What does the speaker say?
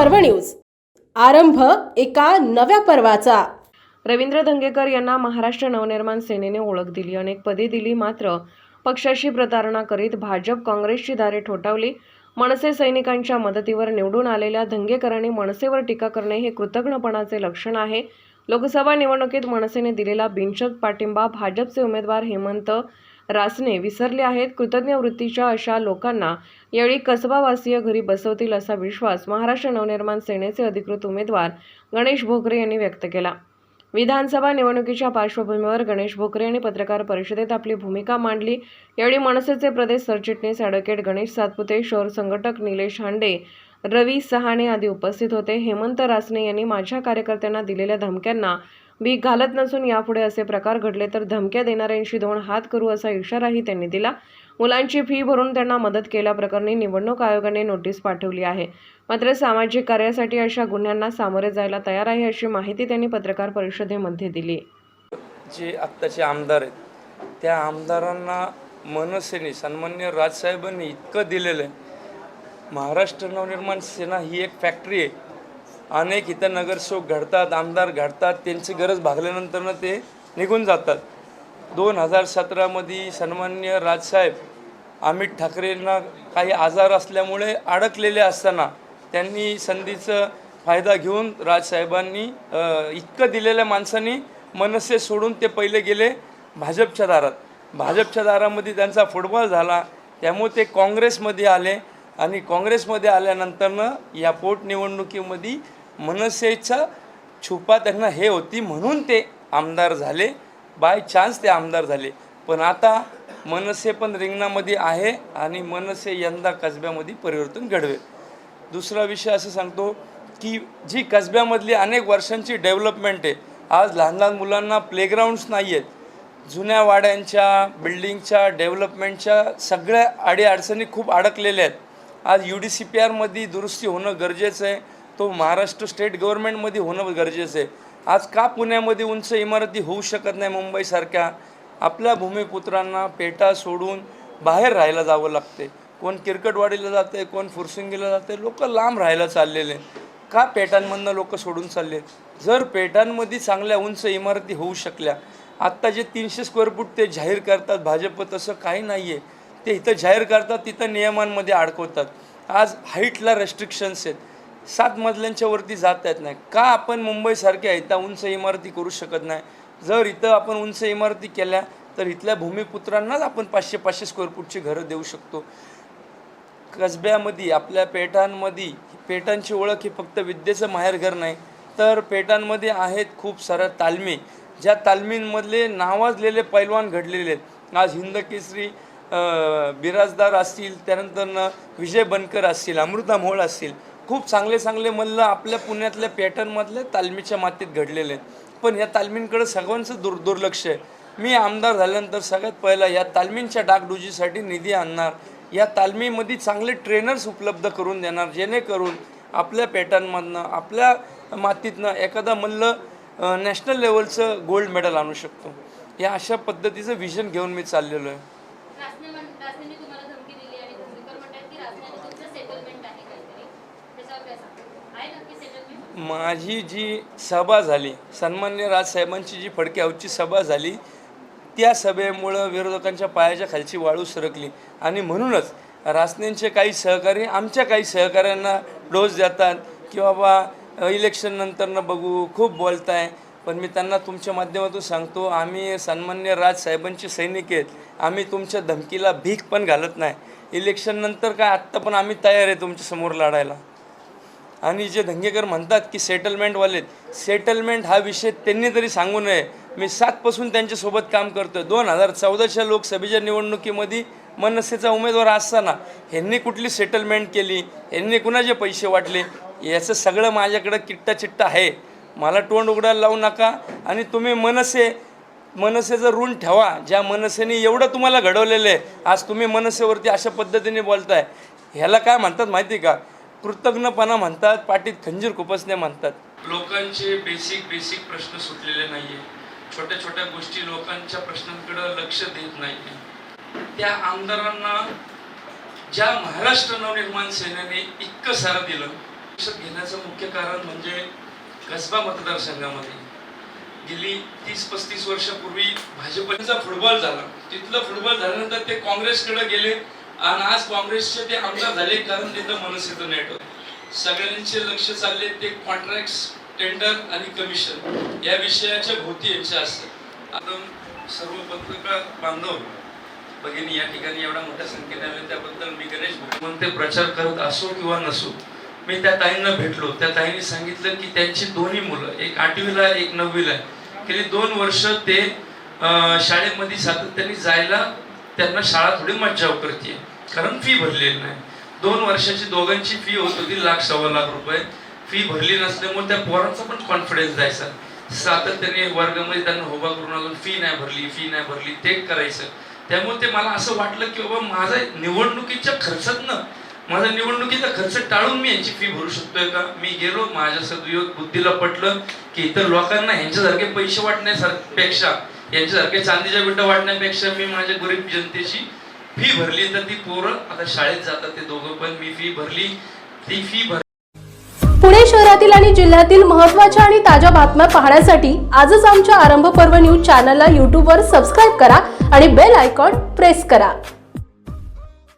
पर्व न्यूज. आरंभ एका नव्या पर्वाचा. रवींद्र धंगेकर यांना महाराष्ट्र नवनिर्माण सेनेने ओळख दिली. अनेक पदे दिली मात्र पक्षाशी प्रतारणा करीत भाजप काँग्रेसची दारे ठोठावली. मनसे सैनिकांच्या मदतीवर निवडून आलेल्या धंगेकरांनी मनसेवर टीका करणे हे कृतज्ञपणाचे लक्षण आहे. लोकसभा निवडणुकीत मनसेने दिलेला बिनशर्त पाठिंबा भाजपचे उमेदवार हेमंत रासने विसरले आहेत. कृतज्ञ वृत्तीच्या अशा लोकांना यावेळी कसबावासीय घरी बसवतील असा विश्वास महाराष्ट्र नवनिर्माण सेनेचे अधिकृत उमेदवार गणेश भोकरे यांनी व्यक्त केला. विधानसभा निवडणुकीच्या पार्श्वभूमीवर गणेश भोकरे यांनी पत्रकार परिषदेत आपली भूमिका मांडली. यावेळी मनसेचे प्रदेश सरचिटणीस ॲडव्होकेट गणेश सातपुते शहर संघटक निलेश हांडे रवी सहाणे आदी उपस्थित होते. हेमंत रासने यांनी माझ्या कार्यकर्त्यांना दिलेल्या धमक्यांना भीक घालत नसून यापुढे असे प्रकार घडले तर धमक्या देणाऱ्यांशी दोन हात करू असा इशाराही त्यांनी दिला. मुलांची फी भरून त्यांना मदत केल्याप्रकरणी निवडणूक आयोगाने नोटीस पाठवली आहे. मात्र सामाजिक कार्यासाठी अशा गुन्ह्यांना सामोरे जायला तयार आहे अशी माहिती त्यांनी पत्रकार परिषदेमध्ये दिली. जे आत्ताचे आमदार आहेत त्या आमदारांना मनसेने सन्मान्य राजसाहेबांनी इतकं दिलेलं आहे. महाराष्ट्र नवनिर्माण सेना ही एक फॅक्टरी आहे. अनेक इथं नगरसेवक घडतात आमदार घडतात त्यांची गरज भागल्यानंतर ते निघून जातात. दोन हजार सतरामध्ये सन्मान्य राजसाहेब अमित ठाकरेंना काही आजार असल्यामुळे अडकलेले असताना त्यांनी संधीचं फायदा घेऊन राजसाहेबांनी इतकं दिलेल्या माणसांनी मनसे सोडून ते पहिले गेले भाजपच्या दारात. भाजपच्या दारामध्ये त्यांचा फुटबॉल झाला त्यामुळे ते काँग्रेसमध्ये आले आणि काँग्रेसमध्ये आल्यानंतरनं या पोटनिवडणुकीमध्ये मनसेचा छुपा त्यांना हे होती म्हणून ते आमदार झाले. बाय चान्स ते आमदार झाले. पण आता मनसे पण रिंगणामध्ये आहे आणि मनसे यंदा कसब्यामध्ये परिवर्तन घडवेल दुसरा विषय असं सांगतो की जी कसब्यामधली अनेक वर्षांची डेव्हलपमेंट आहे. आज लहान लहान मुलांना प्लेग्राऊंड्स नाही आहेत जुन्या वाड्यांच्या बिल्डिंगच्या डेव्हलपमेंटच्या सगळ्या अडीअडचणी खूप अडकलेल्या आहेत. आज यू डी सी पी आरमध्ये दुरुस्ती होणं गरजेचं आहे. तो महाराष्ट्र स्टेट गव्हर्नमेंटमध्ये होणं गरजेचं आहे. आज का पुण्यामध्ये उंच इमारती होऊ शकत नाही मुंबईसारख्या? आपल्या भूमिपुत्रांना पेटा सोडून बाहेर राहायला जावं लागते कोण किरकटवाडीला जाते कोण फुरसिंगीला जाते लोक लांब राहायला चाललेले का पेटांमधनं लोक सोडून चालले जर पेटांमध्ये चांगल्या उंच इमारती होऊ शकल्या आत्ता जे तीनशे स्क्वेअर फूट ते जाहीर करतात भाजप तसं काही नाही आहे ते इथं जाहीर करतात तिथं नियमांमध्ये अडकवतात. आज हाईटला रेस्ट्रिक्शन्स आहेत. सात मजल्यांच्या वरती जाता येत नाही. का आपण मुंबईसारख्या इथं उंच इमारती करू शकत नाही? जर इथं आपण उंच इमारती केल्या तर इथल्या भूमिपुत्रांनाच आपण पाचशे पाचशे स्क्वेअर फूटची घरं देऊ शकतो. कसब्यामध्ये आपल्या पेठांमध्ये पेठांची ओळख ही फक्त विद्येचं माहेरघर नाही तर पेठांमध्ये आहेत खूप साऱ्या तालमी ज्या तालमींमधले नावाजलेले पैलवान घडलेले आहेत. आज हिंदकेसरी केसरी बिराजदार असतील त्यानंतर विजय बनकर असतील अमृता मोहोळ असतील खूप चांगले चांगले मल्ल आपल्या पुण्यातल्या पॅटर्नमधल्या तालमीच्या मातीत घडलेले आहेत. पण या तालमींकडे सगळ्यांचं दुर् दुर्लक्ष आहे. मी आमदार झाल्यानंतर सगळ्यात पहिला या तालमींच्या डागडुजीसाठी निधी आणणार. या तालमीमध्ये चांगले ट्रेनर्स उपलब्ध करून देणार जेणेकरून आपल्या पॅटर्नमधनं आपल्या मातीतनं एखादा मल्ल नॅशनल लेवलचं गोल्ड मेडल आणू शकतो. या अशा पद्धतीचं विजन घेऊन मी चाललेलो आहे रासने म्हण रासनेने तुम्हाला धमकी दिली आणि धोंडेकर म्हणतात की रासनेने तुमचं सेटलमेंट आहे काहीतरी त्याच्यावर काय सांगता आहे नक्की सेटलमेंट माझी जी सभा झाली सन्मान्य राजसाहेबांची जी फडके सभा झाली त्या सभेमुळं विरोधकांच्या पायाच्या खालची वाळू सरकली. आणि म्हणूनच रासनेंचे काही सहकारी आमच्या काही सहकाऱ्यांना डोस देतात की बाबा इलेक्शन नंतरनं बघू खूप बोलताय पण मी त्यांना तुमच्या माध्यमातून सांगतो आम्ही सन्मान्य राजसाहेबांचे सैनिक आहेत आम्ही तुमच्या धमकीला भीक पण घालत नाही. इलेक्शननंतर काय आत्ता पण आम्ही तयार आहे तुमच्यासमोर लढायला. आणि जे धंगेकर म्हणतात की सेटलमेंटवाले सेटलमेंट हा विषय त्यांनी तरी सांगू नये. मी सातपासून त्यांच्यासोबत काम करतो दोन हजार चौदाच्या लोकसभेच्या निवडणुकीमध्ये मनसेचा उमेदवार असताना ह्यांनी कुठली सेटलमेंट केली? ह्यांनी कुणाचे पैसे वाटले? याचं सगळं माझ्याकडं किट्टा चिट्टा आहे. मला तोंड उघडायला लावू नका आणि तुम्ही मनसे मनसेचं ऋण ठेवा. ज्या मनसेने एवढं तुम्हाला घडवलेलं आहे आज तुम्ही मनसेवरती अशा पद्धतीने बोलताय. ह्याला काय म्हणतात माहिती का? कृतज्ञपणा म्हणतात पाठीत खंजीर खुपसणे म्हणतात. लोकांचे बेसिक बेसिक प्रश्न सुटलेले नाहीये. छोट्या छोट्या गोष्टी लोकांच्या प्रश्नांकडे लक्ष देत नाही त्या आमदारांना ज्या महाराष्ट्र नवनिर्माण सेनेने इतकं सारं दिलं लक्षात घेण्याचं मुख्य कारण म्हणजे कसबा मतदारसंघामध्ये. गेली तीस पस्तीस वर्षापूर्वी भाजपचा फुटबॉल झाला. तिथलं फुटबॉल झाल्यानंतर ते काँग्रेसकडे गेले आणि आज काँग्रेसचे ते आमदार झाले कारण तिथं मनसेचं नेटवर्क सगळ्यांचे लक्ष चालले ते कॉन्ट्रॅक्ट टेंडर आणि कमिशन या विषयाच्या भोवती यांचे असतात आपण सर्व पत्रकार बांधव भगिनी या ठिकाणी एवढ्या मोठ्या संख्येने आले त्याबद्दल मी गणेश भगवंत ते प्रचार करत असो किंवा नसो मी त्या ताईंना भेटलो. त्या ताईंनी सांगितलं की त्यांची दोन्ही मुलं एक आठवीला आहे, एक नववीला आहे गेली दोन वर्ष ते शाळेमध्ये सातत्याने जायला त्यांना शाळा थोडी मज्जाव करते कारण फी भरलेली नाही. दोन वर्षाची दोघांची फी होत होती लाख सव्वा लाख रुपये. फी भरली नसल्यामुळे त्या पोरांचा पण कॉन्फिडन्स जायचा. सातत्याने वर्गामध्ये त्यांना होबा करून अजून फी नाही भरली फी नाही भरली ते करायचं. त्यामुळे ते मला असं वाटलं की बाबा माझा निवडणुकीच्या खर्चातनं माझा निवडणुकीचा खर्च टाळून मी यांची फी भरू शकतोय का? मी गेलो माझ्या सदुयोग बुद्धीला पटलं की इतर लोकांना ह्यांच्यासारखे पैसे वाटण्यासारख्यापेक्षा यांच्यासारख्या चांदीच्या बिड्डा वाटण्यापेक्षा मी माझ्या गरीब जनतेची फी भरली तर ती पोरं आता शाळेत जातात ते दोघं पण. मी फी भरली ती फी भर पुणे शहरातील आणि जिल्ह्यातील महत्त्वाच्या आणि ताज्या बातम्या पाहण्यासाठी आजच आमच्या आरंभ पर्व न्यूज चॅनलला यूट्यूबवर सबस्क्राईब करा आणि बेल आयकॉन प्रेस करा.